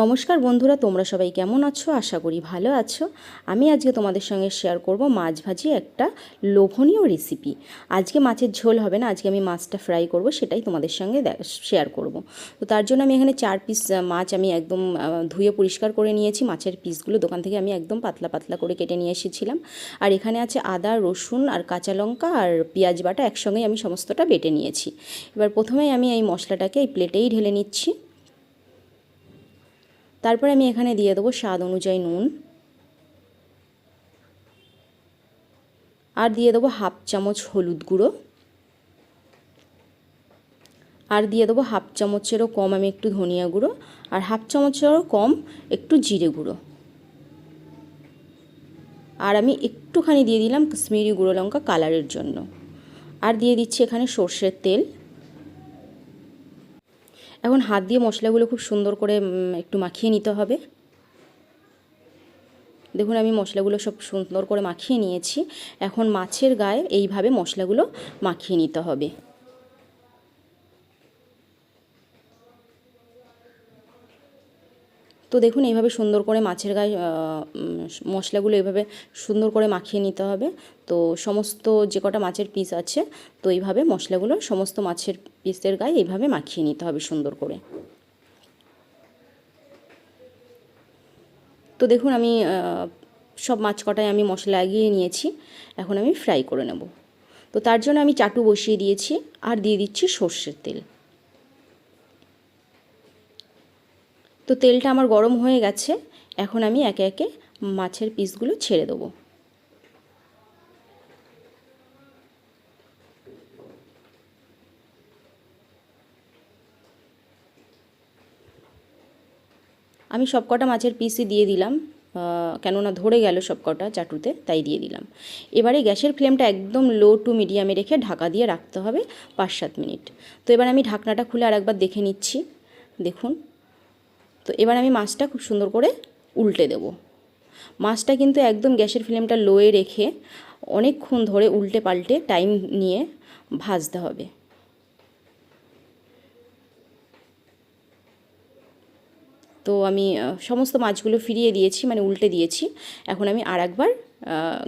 নমস্কার বন্ধুরা, তোমরা সবাই কেমন আছো? আশা করি ভালো আছো। আমি আজকে তোমাদের সঙ্গে শেয়ার করব মাছ ভাজি একটা লোভনীয় রেসিপি আজকে মাছের ঝোল হবে না, আজকে আমি মাছটা ফ্রাই করব, সেটাই তোমাদের সঙ্গে শেয়ার করব। তো তার জন্য আমি এখানে চার পিস মাছ আমি একদম ধুয়ে পরিষ্কার করে নিয়েছি। মাছের পিসগুলো দোকান থেকে আমি একদম পাতলা পাতলা করে কেটে নিয়ে এসেছিলাম। আর এখানে আছে আদা, রসুন আর কাঁচা লঙ্কা আর পেঁয়াজ বাটা একসঙ্গেই আমি সমস্তটা বেটে নিয়েছি। এবার প্রথমেই আমি এই মশলাটাকে এই প্লেটেই ঢেলে নিচ্ছি। তারপরে আমি এখানে দিয়ে দেবো স্বাদ অনুযায়ী নুন। আর দিয়ে দেবো হাফ চামচ হলুদ গুঁড়ো। আর দিয়ে দেবো হাফ চামচেরও কম আমি একটু ধনিয়া গুঁড়ো, আর হাফ চামচেরও কম একটু জিরে গুঁড়ো। আর আমি একটুখানি দিয়ে দিলাম কাশ্মীরি গুঁড়ো লঙ্কা কালারের জন্য। আর দিয়ে দিচ্ছি এখানে সর্ষের তেল। এখন হাত দিয়ে মশলাগুলো খুব সুন্দর করে একটু মাখিয়ে নিতে হবে। দেখুন, আমি মশলাগুলো সব সুন্দর করে মাখিয়ে নিয়েছি। এখন মাছের গায়ে এইভাবে মশলাগুলো মাখিয়ে নিতে হবে। তো দেখুন, এইভাবে সুন্দর করে মাছের গায়ে মশলাগুলো এইভাবে সুন্দর করে মাখিয়ে নিতে হবে। তো সমস্ত যে কটা মাছের পিস আছে, তো এইভাবে মশলাগুলো সমস্ত মাছের পিসের গায়ে এইভাবে মাখিয়ে নিতে হবে সুন্দর করে। তো দেখুন, আমি সব মাছ কটায় আমি মশলা লাগিয়ে নিয়েছি। এখন আমি ফ্রাই করে নেব। তো তার জন্য আমি চাটু বসিয়ে দিয়েছি, আর দিয়ে দিচ্ছি সর্ষের তেল। তো তেলটা আমার গরম হয়ে গেছে, এখন আমি একে একে মাছের পিসগুলো ছেড়ে দেবো। আমি সবকটা মাছের পিসই দিয়ে দিলাম কেননা ধরে গেল সবকটা চাটুতে, তাই দিয়ে দিলাম। এবারে গ্যাসের ফ্লেমটা একদম লো টু মিডিয়ামে রেখে ঢাকা দিয়ে রাখতে হবে পাঁচ সাত মিনিট। তো এবার আমি ঢাকনাটা খুলে আরেকবার দেখে নিচ্ছি। দেখুন তো এবার আমি মাছটা খুব সুন্দর করে উল্টে দেব। মাছটা কিন্তু একদম গ্যাসের ফ্লেমটা লোয়ে রেখে অনেকক্ষণ ধরে উল্টে পাল্টে টাইম নিয়ে ভাজতে হবে। তো আমি সমস্ত মাছগুলো ফিরিয়ে দিয়েছি মানে উল্টে দিয়েছি। এখন আমি আর একবার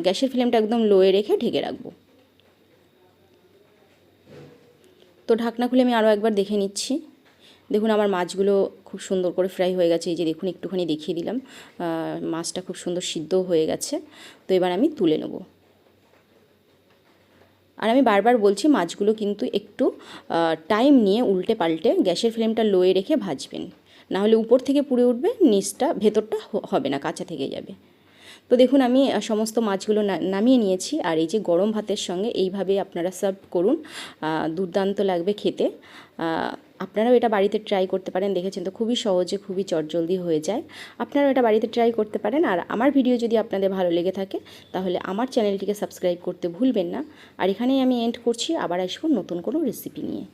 গ্যাসের ফ্লেমটা একদম লোয়ে রেখে ঢেকে রাখব। তো ঢাকনা খুলে আমি আরও একবার দেখে নিচ্ছি। দেখুন, আমার মাছগুলো খুব সুন্দর করে ফ্রাই হয়ে গেছে। এই যে দেখুন, একটুখানি দেখিয়ে দিলাম। মাছটা খুব সুন্দর সিদ্ধও হয়ে গেছে। তো এবার আমি তুলে নেব। আর আমি বারবার বলছি, মাছগুলো কিন্তু একটু টাইম নিয়ে উল্টে পাল্টে গ্যাসের ফ্লেমটা লোয়ে রেখে ভাজবেন। না হলে উপর থেকে পুড়ে উঠবে, নিচটা, ভেতরটা হবে না, কাঁচা থেকে যাবে। তো দেখুন, আমি সমস্ত মাছগুলো নামিয়ে নিয়েছি। আর এই যে গরম ভাতের সঙ্গে এইভাবে আপনারা সার্ভ করুন। দুর্দান্ত লাগবে খেতে। আপনারাও এটা বাড়িতে ট্রাই করতে পারেন, দেখেছেন তো খুবই সহজে, খুবই চটজলদি হয়ে যায়। আপনারাও এটা বাড়িতে ট্রাই করতে পারেন, আর আমার ভিডিও যদি আপনাদের ভালো লেগে থাকে, তাহলে আমার চ্যানেলটিকে সাবস্ক্রাইব করতে ভুলবেন না। আর এখানেই আমি এন্ড করছি, আবার আসব নতুন কোনো রেসিপি নিয়ে।